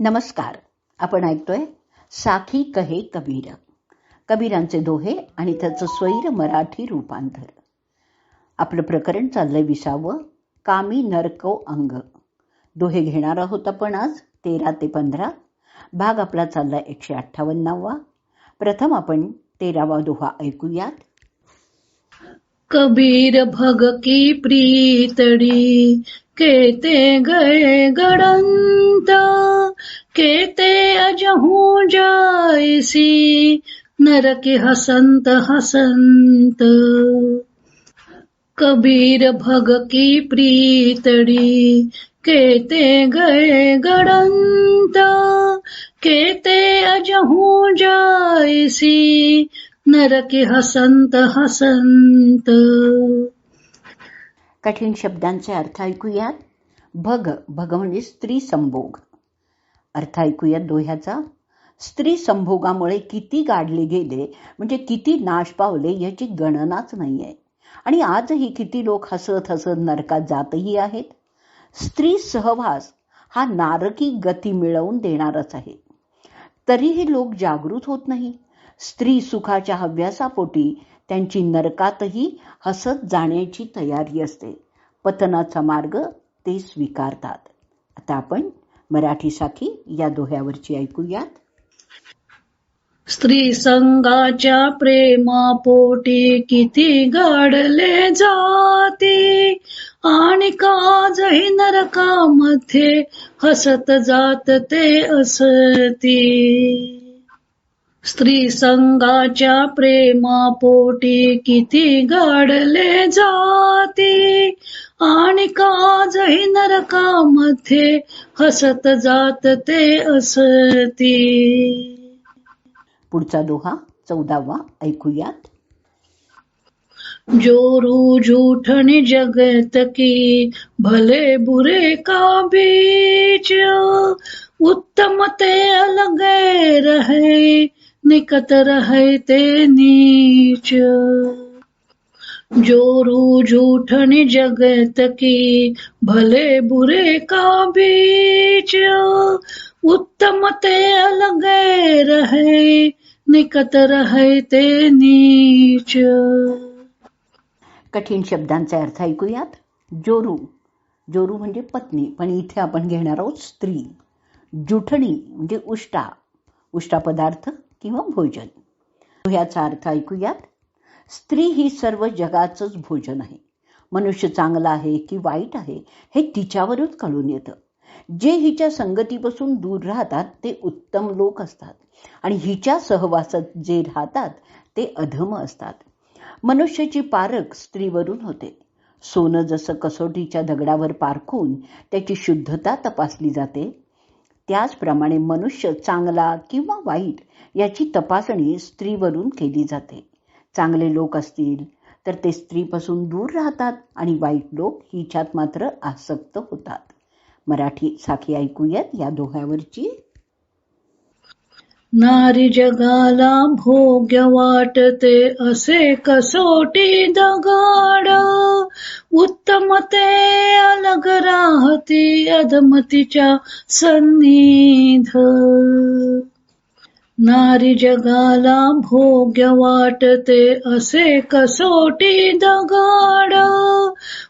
नमस्कार. आपण ऐकतोय साखी कहे कबीर. कबीरांचे दोहे आणि त्याचं स्वैर मराठी रूपांतर. आपलं प्रकरण चाललंय विसावं. कामी नरको अंग. दोहे घेणार आहोत आपण आज तेरा ते पंधरा. भाग आपला चाललाय एकशे अठ्ठावन्नावा. प्रथम आपण तेरावा दोहा ऐकूयात. कबीर भग की प्रीतड़ी. केते गए गड़ंत केते अजहू जायसी नर के हसंत हसंत. कबीर भग की प्रीतड़ी केते गए गड़ंत केते अजहू जायसी नर के हसंत हसंत. कठीण शब्दांचे अर्थ ऐकूयात. भग भग म्हणजे स्त्री संभोग. अर्थ ऐकूयात दोह्याचा. स्त्री संभोगामुळे किती गाडले गेले म्हणजे किती नाश पावले याची गणनाच नाहीये. आणि आजही किती लोक हसत हसत नरकात जातही आहेत. स्त्री सहवास हा नारकी गती मिळवून देणारच आहे. तरीही लोक जागृत होत नाही. स्त्री सुखाच्या हव्यासापोटी त्यांची नरकातही हसत जाण्याची तयारी असते. पतनाचा मार्ग ते स्वीकारतात. आता आपण मराठी साखी या दोह्यावरची ऐकूयात. स्त्री संगाच्या प्रेमापोटी किती गाडले जाते. आणि काजही नरकामध्ये हसत जात ते असती? स्त्री संगाच्या प्रेमापोटी किती गाडले जाते. आणि काजही नरकामध्ये हसत जात ते असती. पुढचा दोहा चौदावा ऐकूयात. जोरू जूठन जगत की भले बुरे का बीच उत्तम ते अलग रहे. निकट रहते नीच जोरू जूठन जगत की भले बुरे का बीच उत्तम ते अलग रहे निकट रहे ते नीच कठीण शब्दांचे अर्थ ऐकूयात. जोरू. जोरू म्हणजे पत्नी पण इथे आपण घेणार आहोत स्त्री. जुठणी म्हणजे उष्टा. उष्टा पदार्थ किंवा भोजन? ह्याचा अर्थ ऐकूयात. स्त्री ही सर्व जगाचंच भोजन आहे. मनुष्य चांगला आहे की वाईट आहे हे तिच्यावरच कळून येतं. जे हिच्या संगतीपासून दूर राहतात ते उत्तम लोक असतात. आणि हिच्या सहवासात जे राहतात ते अधम असतात. मनुष्याची पारख स्त्रीवरून होते. सोनं जसं कसोटीच्या दगडावर पारखून त्याची शुद्धता तपासली जाते त्याचप्रमाणे मनुष्य चांगला किंवा वाईट याची तपासणी स्त्रीवरून केली जाते. चांगले लोक असतील तर ते स्त्रीपासून दूर राहतात आणि वाईट लोक हिच्यात मात्र आसक्त होतात. मराठी साखी ऐकूयात या दोघ्यावरची नारी जगाला भोग्य वाटते असे कसोटी दगाड. उत्तमते अलग राहती अधमतीच्या सन्निध. नारी जगाला भोग्य वाटते असे कसोटी दगाड.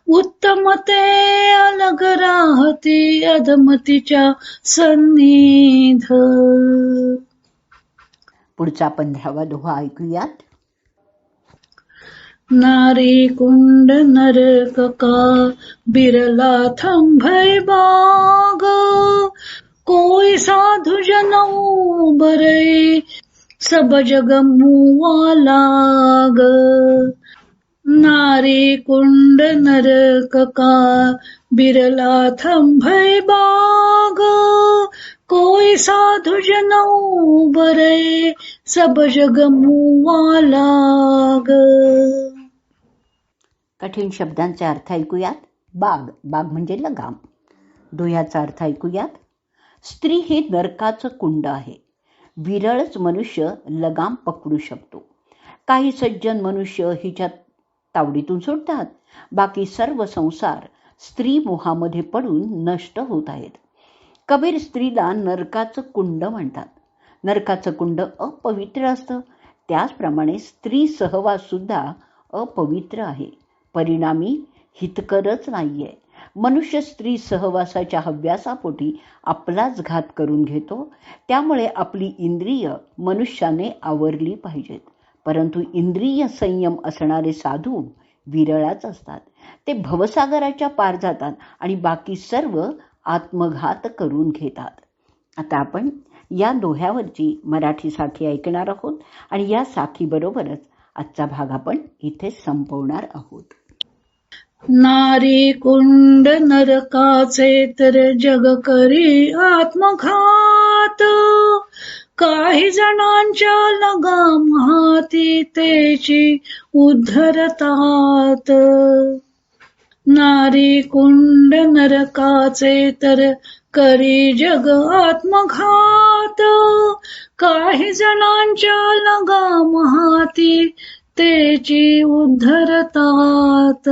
उत्तमते अलग राहती अधमतीच्या सन्निध. पुढचा पंधरावा दोहा ऐकूयात. नारी कुंड नरक का बिरला थंभय बाग? कोई साधु जनऊ बरे सब जग मुवा लाग. नारी कुंड नरक का बिरला थंभय बाग? कोई साधु जनऊ बरे सब जग मुवा लाग कठीण शब्दांचे अर्थ ऐकूयात. बाग बाग म्हणजे लगाम. दोह्याचा अर्थ ऐकूयात. स्त्री हे नरकाचं कुंड आहे. विरळच मनुष्य लगाम पकडू शकतो. काही सज्जन मनुष्य हिच्या तावडीतून सुटतात बाकी सर्व संसार स्त्री मोहामध्ये पडून नष्ट होत आहेत. कबीर स्त्रीला नरकाचं कुंड म्हणतात. नरकाचं कुंड अपवित्र असतं. त्याचप्रमाणे स्त्री सहवास सुद्धा अपवित्र आहे. परिणामी हितकरच नाहीये. मनुष्य स्त्री सहवासाच्या हव्यासापोटी आपलाच घात करून घेतो. त्यामुळे आपली इंद्रिय मनुष्याने आवरली पाहिजेत. परंतु इंद्रिय संयम असणारे साधू विरळाच असतात. ते भवसागराच्या पार जातात आणि बाकी सर्व आत्मघात करून घेतात. आता आपण या दोह्यावरची मराठी साखी ऐकणार आहोत आणि या साखीबरोबरच आजचा भाग आपण इथे संपवणार आहोत. नारी कुंड नरकाचे तर जग करी आत्मघात. काही जणांच्या लगाम तेची उद्धरतात. नारी कुंड नरकाचे तर करी जग आत्मघात. काही जणांच्या लगा हाती तेची उद्धरतात.